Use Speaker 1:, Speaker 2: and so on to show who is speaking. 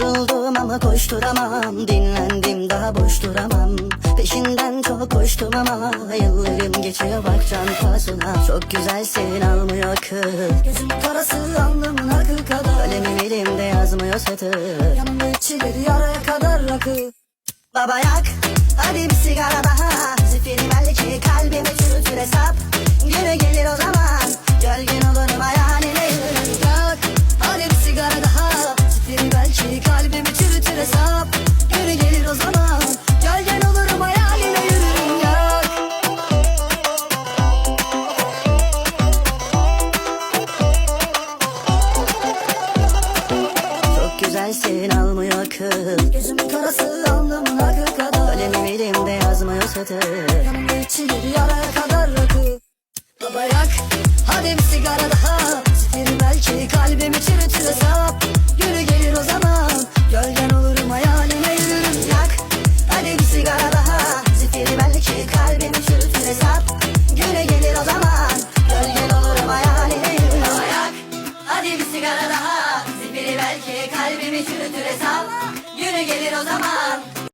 Speaker 1: Yoruldum ama koşturamam. Dinlendim daha boş duramam. Peşinden çok koştum ama Yıllarım geçiyor. Bak can pahasına. Çok güzelsin almıyor akıl Gözüm karası alnımın akıl kadar. Kalemim elimde yazmıyor satır. Yanımda içilir yaraya kadar rakı. Baba yak hadi bir sigara daha. Zifiri belki Güzelsin almıyor akıl. Gözümün karası alnımın akıl kadar. Kalemim elimde yazmıyor satır Yanımda içilir yaraya kadar rakı. Baba yak hadi bir sigara daha kalbimi çürütür hesap Günü gelir o zaman